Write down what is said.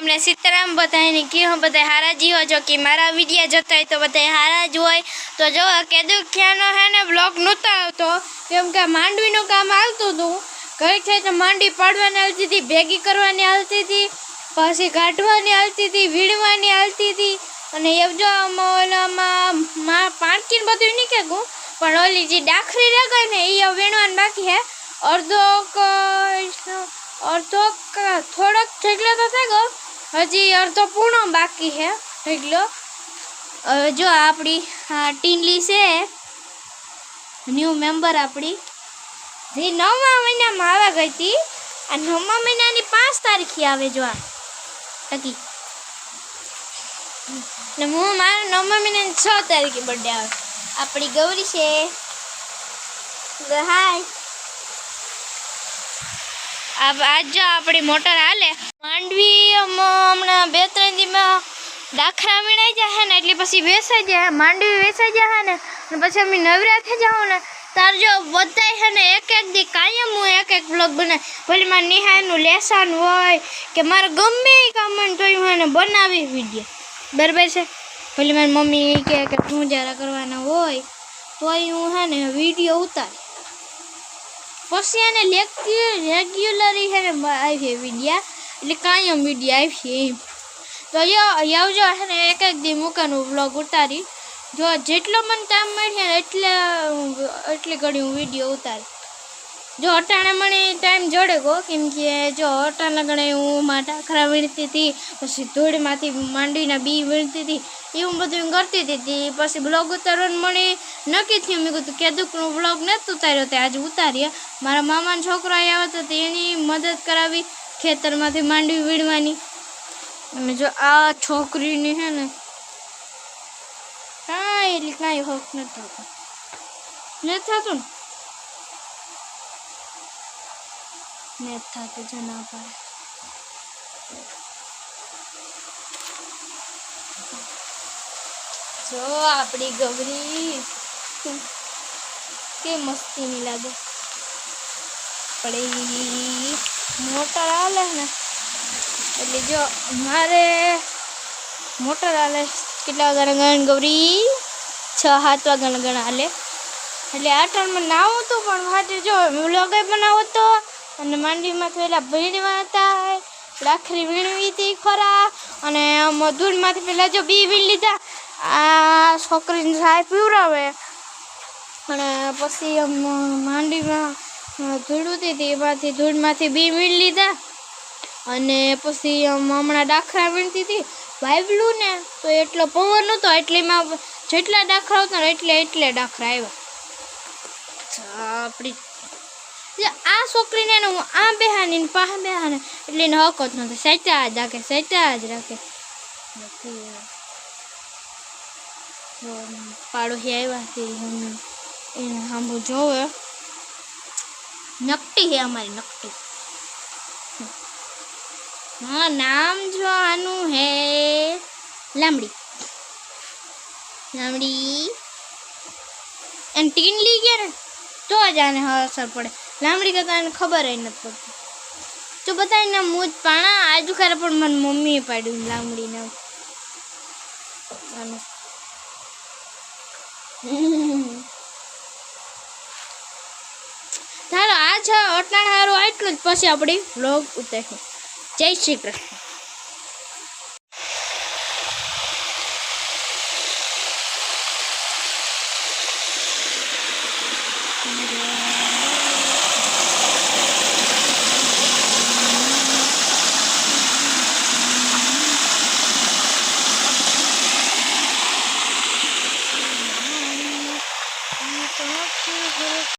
અમને સીતારામ બધાને કયો બધા હારા જ હો જો કે મારા વિડીયા જોતા હોય તો બધા હારા જ હોય. તો જો કેદું ખ્યાનો હે ને બ્લોગ નહોતો આવતો. કેમ કે માંડવીનું કામ આવતું હતું. કઈ છે તો માંડવી પાડવાની આવતી હતી, ભેગી કરવાની આવતી હતી, પછી કાઢવાની આવતી હતી, વીણવાની આવતી હતી. અને એ જો ઓલામાં પાણકીને બધું નહીં કેગું પણ ઓલી જે ડાખરી રહે ને એ વીણવાનું બાકી હે. અડધો અડધો થોડોક ઠેકલો તો થાય ગયો હજી અડધો પૂર્ણ બાકી છે. ઠેકલો હવે જો આપણી ટીનલી છે. ન્યૂ મેમ્બર આપણી. જે નવમા મહિનામાં આવે ગઈ હતી. આ નવમા મહિનાની પાંચ તારીખે આવે જો આ. ટકી ને હું મારા નવમા મહિનાની છ તારીખે બર્થડે આવે. આપણી ગૌરી છે. હાય. આજ આપણી મોટર હાલે. માંડવી હમણાં બે ત્રણ દીમાં દાખલા વીણાઈ જશે ને એટલે પછી વેસાઈ જાય માંડવી વેસાઈ જાય ને પછી અમે નવરા થઈ જાઉં ને. તાર જો બધાય છે ને એક એક દી કાયમ હું એક એક બ્લોગ બનાવી ભલે મારે નિહાયનું લેસન હોય કે મારે ગમે એ કામ હોય ને તોય હું એને બનાવી વીડિયો. બરાબર છે? ભલે મારી મમ્મી કહે કે તું જરા કરવાના હોય, તોય હું હે ને વીડિયો ઉતાર. પછી એને રેગ્યુલરી છે ને આવી મીડિયા એટલે કાયમ મીડિયા આવી એમ. તો આવજો છે ને એક એક દી મૂકાનું વ્લોગ ઉતારી. જો જેટલો મને ટાઈમ મળશે ને એટલે, એટલી ઘડી હું વીડિયો ઉતારી. જો અટાણે મને ટાઈમ જોડે ગો, કેમ કે જો અટાણા ગણે હું માટા ખરા વીણતી હતી, પછી ધૂળમાંથી માંડીના બી વીણતી હતી. બધું હું કરતી હતી પછી બ્લોગ ઉતારવાનું મને નક્કી થયું. મેં કીધું કેદુકનો બ્લોગ નથી ઉતાર્યો તે આજે ઉતારીએ. મારા મામાનો છોકરો આવ્યો હતો એની મદદ કરાવી ખેતરમાંથી માંડવી વીણવાની. અને જો આ છોકરીની હે ને કાંઈ કાંઈ હોક નથી થતું નથી થતું ને? નથી થતું જો ના પાડે. જો આપણી ગવરી કે મસ્તીની લાગે? પડી મોટર હાલે ને, એટલે જો મારે મોટર હાલે કેટલા વાગ્યા ગણ ગૌરી છ, સાત વાગ્યા ગણ હાલે. એટલે આ ટાઈમમાં નાવું તો પણ વાટે જો વ્લોગે બનાવો તો, અને માંડવીમાં પેલા ભીડવા હતા રાખરી વીણવી હતી ખરા, અને મધુરમાંથી પેલા જો બી વીણ લીધા આ છોકરીને ચાય પીવડાવે. અને પછી આમ માંડીમાં ધૂળ ઉતી હતી એમાંથી ધૂળમાંથી બી વીણ લીધા. અને પછી આમ હમણાં ડાખરા વીણતી હતી વાવલું ને તો એટલો પવન હતો, એટલેમાં જેટલા ડાખરા હતા ને એટલે એટલે ડાખરા આવ્યા. આપણી આ છોકરીને હું આ બેહાની પાહ બેહાને, એટલે એને હક જ નથી સેટા જ રાખે સેટા જ રાખે. પાડોશી આવ્યા છે એને એને સાંભળું, જોવે નકટી છે અમારી નકટી. હા નામ જો આનું હે લામડી લામડી અને ટીન લઈ ગયા ને તો જ આને અસર પડે. લામડી કરતા એને ખબર એ નથી પડતી. તો બતાવીને મૂજ પાણા, આજુ ખરા પણ મને મમ્મીએ પાડ્યું લામડીને આનું ચાલો આ છે અટાણા હારું આટલું જ. પછી આપણી વ્લોગ ઉતાર્યું જય શ્રી કૃષ્ણ.